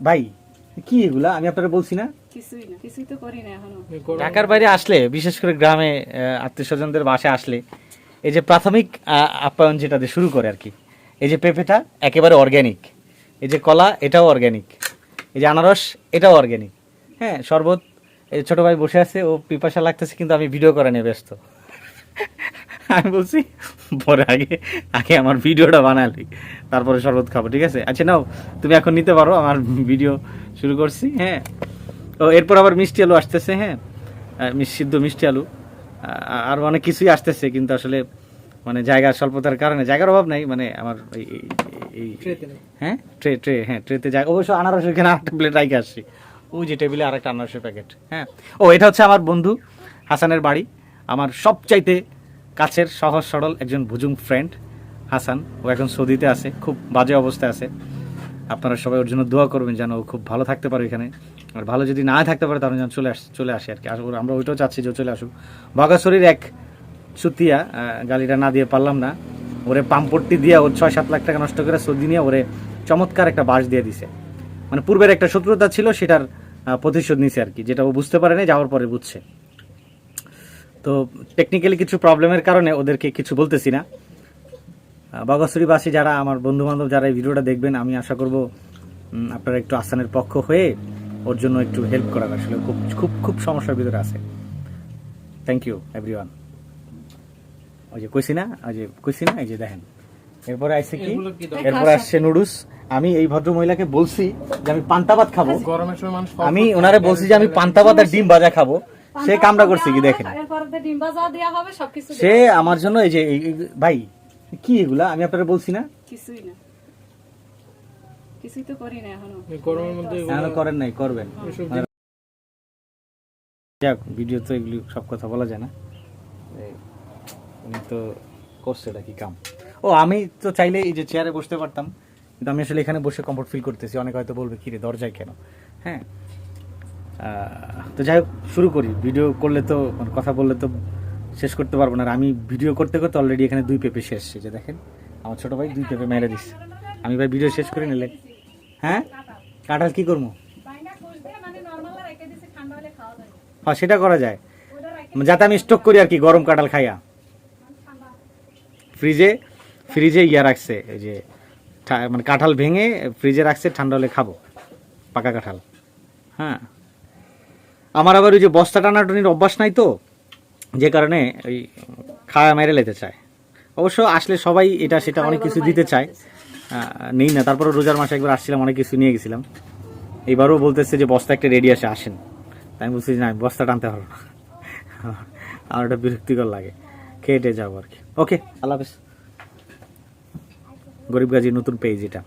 ভাই কি এগুলা? আমি আপনারা বলছি না? কিছুই না কিছুই তো করি না এখনও। ঢাকার বাইরে আসলে বিশেষ করে গ্রামে আত্মীয় স্বজনদের বাসায় আসলে এই যে প্রাথমিক আহ, আপ্যায়ন যেটা দিয়ে শুরু করে আর কি এই যে পেঁপেটা একেবারে অর্গ্যানিক এই যে কলা এটাও অর্গ্যানিক এই যে আনারস এটাও অর্গ্যানিক হ্যাঁ শরবত এই যে ছোট ভাই বসে আছে ও পিপাসা লাগতেছে কিন্তু আমি ভিডিও করে নিয়ে ব্যস্ত। আমি বলছি পরে আগে আগে আমার ভিডিওটা বানালি তারপরে শরবত খাব ঠিক আছে? আচ্ছা নাও তুমি এখন নিতে পারো আমার ভিডিও শুরু করছি হ্যাঁ? ও এরপর আবার মিষ্টি আলু আসতেছে হ্যাঁ? সিদ্ধ মিষ্টি আলু। আর অনেক কিছুই আসতেছে কিন্তু আসলে মানে জায়গার স্বল্পতার কারণে জায়গার অভাব নাই মানে আমার এই- হ্যাঁ? ট্রে ট্রে হ্যাঁ ট্রেতে জায়গা অবশ্য আনারস এখানে আরেকটা প্লেট রাইকে আসছি। ওই যে টেবিলে আরেকটা আনারসের প্যাকেট হ্যাঁ? ও এটা হচ্ছে আমার বন্ধু হাসানের বাড়ি আমার সবচাইতে কাছের, সহজ, সরল একজন ভুজুং ফ্রেন্ড হাসান। ও এখন সৌদিতে আছে, খুব বাজে অবস্থায় আছে। আপনারা সবাই ওর জন্য দোয়া করবেন যেন ও খুব ভালো থাকতে পারে এখানে। আর ভালো যদি না থাকতে পারে, তাহলে যেন চলে আস, চলে আসে আর কি। ওর- আমরা ওইটাও চাচ্ছি যে চলে আসুক। বাগাসরির এক সুতিয়া গালিটা না দিয়ে পারলাম না। ওরে পাম্পট্টি দিয়ে ওর ছয় সাত লাখ টাকা নষ্ট করে সৌদি নিয়ে ওরে চমৎকার একটা বাস দিয়ে দিছে। মানে পূর্বের একটা শত্রুতা ছিল, সেটার প্রতিশোধ নিছে আর কি, যেটা ও বুঝতে পারে না যাওয়ার পরে বুঝছে। তো টেকনিক্যালি কিছু প্রবলেমের কারণে ওদেরকে কিছু বলতেছি না। বাগাসুরিবাসী যারা আমার বন্ধু বান্ধব যারা এই ভিডিওটা দেখবেন আমি আশা করব আপনারা একটু আসানের পক্ষ হয়ে ওর জন্য একটু হেল্প করার। আসলে খুব খুব খুব সমস্যার ভিতরে আছে। থ্যাংক ইউ এভরিওয়ান ওই যে কইছি না ওই যে কইছি না এই যে দেখেন। এরপরে আসছে কি? এরপরে আসছে নুডলস আমি এই ভদ্র মহিলাকে বলছি যে আমি পান্তাবাদ খাব। গরমের সময় মানুষ আমি ওনারে বলছি যে আমি পান্তাবাদ আর ডিম ভাজা খাব। সে কামটা করছে কি দেখেন। সে আমার জন্য এই যে ভাই কি এগুলা? আমি আপনারা বলছি না? কিছুই না। কিছুই তো করি না এখনও। গরমের মধ্যে করেন নাই করবেন। মানে- যাক ভিডিও তো এগুলি সব কথা বলা যায় না। উনি তো করছে এটা কি কাম। ও আমি তো চাইলে এই যে চেয়ারে বসতে পারতাম কিন্তু আমি আসলে এখানে বসে কমফোর্ট ফিল করতেছি। অনেক হয়তো বলবে কিরে দরজায় কেন? হ্যাঁ? তো যাই হোক, শুরু করি। ভিডিও করলে তো মানে কথা বললে তো শেষ করতে পারব না। আর আমি ভিডিও করতে করতে অলরেডি এখানে দুই পেপে শেষ যে দেখেন, আমার ছোটো ভাই দুই পেপে মেরে দিচ্ছে। আমি ভাই ভিডিও শেষ করে নিলে। হ্যাঁ? কাঁঠাল কি করব? হ্যাঁ সেটা করা যায়। যাতে আমি স্টক করি আর কি, গরম কাঁঠাল খাইয়া। ফ্রিজে ফ্রিজে ইয়া রাখছে, এই যে মানে কাঁঠাল ভেঙে ফ্রিজে রাখছে, ঠান্ডা হলে খাব, পাকা কাঁঠাল। হ্যাঁ? আমার আবার ওই যে বস্তা টানাটনির অভ্যাস নাই তো যে কারণে ওই খাওয়া মেরে লেতে চায়। অবশ্য আসলে সবাই এটা সেটা অনেক কিছু দিতে চায়। নেই না তারপরে রোজার মাসে একবার আসছিলাম অনেক কিছু নিয়ে গেছিলাম। এইবারও বলতেছে যে বস্তা একটা রেডি আসে আসেন। তাই আমি বলছি না আমি বস্তা টানতে পারব না। আমার ওটা বিরক্তিকর লাগে। খেয়ে যাব আর কি। ওকে আল্লাহ হাফেজ। গরিব গাজীর নতুন পেজ এটা।